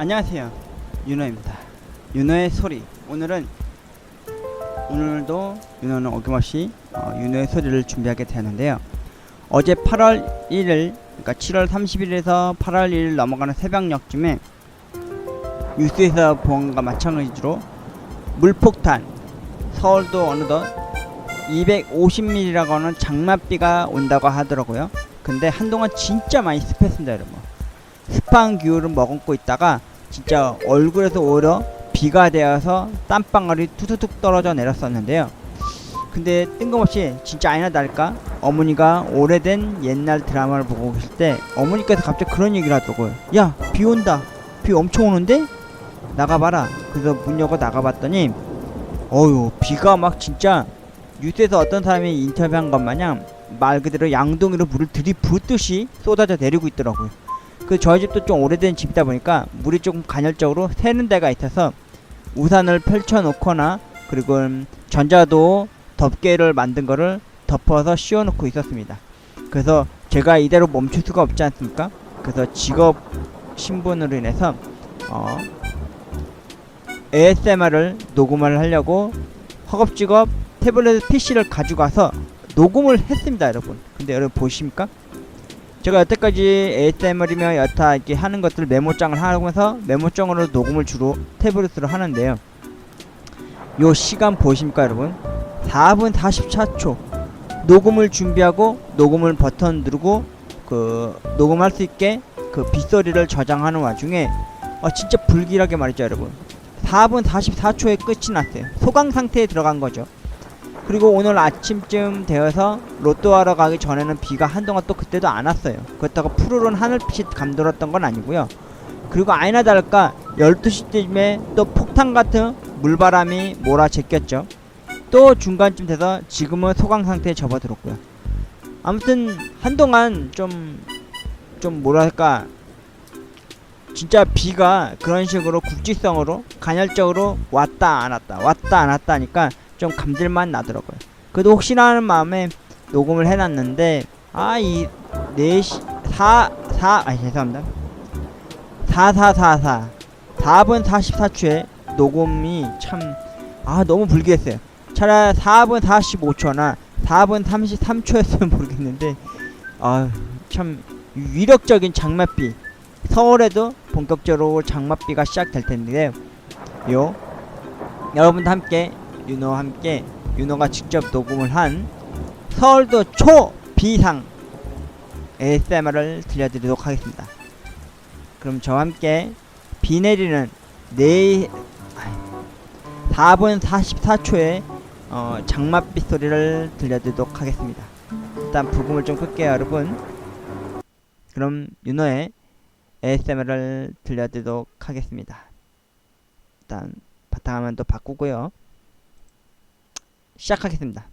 안녕하세요. 윤호입니다. 윤호의 소리. 오늘은 오늘도 윤호는 어김없이 어, 윤호의 소리를 준비하게 되었는데요. 어제 8월 1일 그러니까 7월 30일에서 8월 1일 넘어가는 새벽녘쯤에 뉴스에서 본 것과 마찬가지로 물폭탄 서울도 어느덧 250mm라고 하는 장맛비가 온다고 하더라고요. 근데 한동안 진짜 많이 습했습니다 여러분. 습한 기후를 머금고 있다가 진짜 얼굴에서 오히려 비가 되어서 땀방울이 툭툭툭 떨어져 내렸었는데요. 근데 뜬금없이 진짜 아니나 다를까 어머니가 오래된 옛날 드라마를 보고 계실 때 어머니께서 갑자기 그런 얘기를 하더라고요. 야, 비 온다. 비 엄청 오는데? 나가봐라. 그래서 문 열고 나가봤더니 어휴, 비가 막 진짜 뉴스에서 어떤 사람이 인터뷰한 것 마냥 말 그대로 양동이로 물을 들이붓듯이 쏟아져 내리고 있더라고요. 그 저희 집도 좀 오래된 집이다 보니까 물이 조금 간헐적으로 새는 데가 있어서 우산을 펼쳐 놓거나 그리고 음, 전자도 덮개를 만든 거를 덮어서 씌워 놓고 있었습니다. 그래서 제가 이대로 멈출 수가 없지 않습니까? 그래서 직업 신분으로 인해서 어 ASMR을 녹음을 하려고 허겁지겁 태블릿 PC를 가지고 와서 녹음을 했습니다, 여러분. 근데 여러분 보십니까? 제가 여태까지 ASMR이며 여타 이렇게 하는 것들 메모장을 하면서 메모장으로 녹음을 주로 태블릿으로 하는데요. 요 시간 보십니까 여러분? 4분 44초 녹음을 준비하고 녹음을 버튼 누르고 그 녹음할 수 있게 그 빗소리를 저장하는 와중에 아 진짜 불길하게 말이죠 여러분 4분 44초에 끝이 났어요 소강 상태에 들어간 거죠 그리고 오늘 아침쯤 되어서 로또 하러 가기 전에는 비가 한동안 또 그때도 안 왔어요. 그렇다고 푸르른 하늘빛이 감돌았던 건 아니고요. 그리고 아니나 다를까 12시쯤에 또 폭탄 같은 물바람이 몰아제꼈죠. 또 중간쯤 돼서 지금은 소강 상태에 접어들었고요. 아무튼 한동안 좀 좀 뭐랄까 진짜 비가 그런 식으로 국지성으로 간헐적으로 왔다 안 왔다 왔다 안 왔다 하니까 좀 감질만 나더라고요. 그래도 혹시나 하는 마음에 녹음을 해놨는데 아 이 4시 4 4 아니 죄송합니다. 4444 4분 44초에 녹음이 참 아 너무 불길했어요. 차라리 4분 45초나 4분 33초였으면 모르겠는데 아 참 위력적인 장맛비 서울에도 본격적으로 장맛비가 시작될 텐데요. 요 여러분도 함께 윤호와 함께 윤호가 직접 녹음을 한 서울도 초비상 ASMR을 들려드리도록 하겠습니다. 그럼 저와 함께 비 내리는 네 4분 44초의 어, 장맛비 소리를 들려드리도록 하겠습니다. 일단 부금을 좀 끌게요, 여러분. 그럼 윤호의 ASMR을 들려드리도록 하겠습니다. 일단 바탕화면도 바꾸고요. 시작하겠습니다.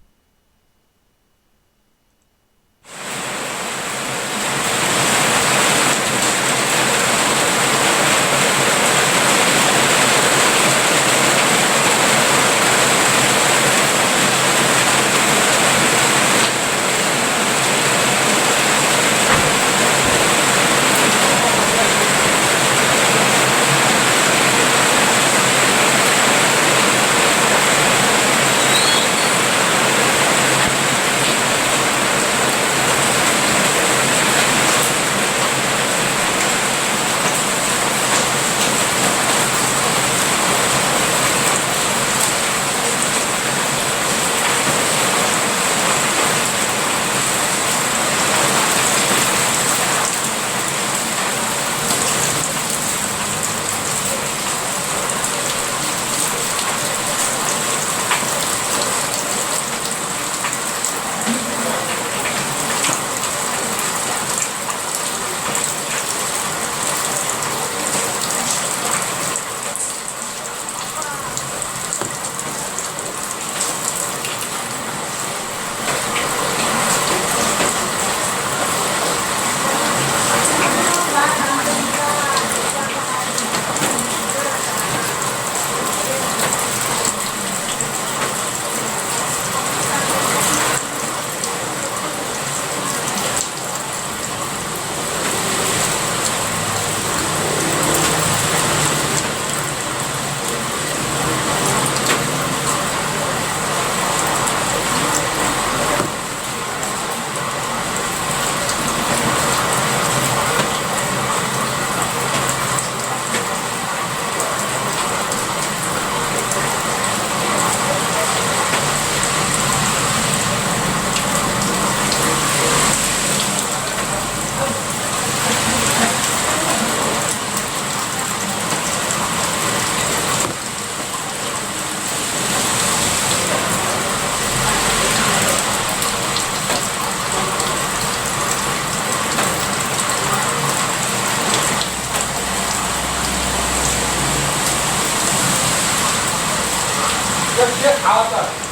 这别卡了，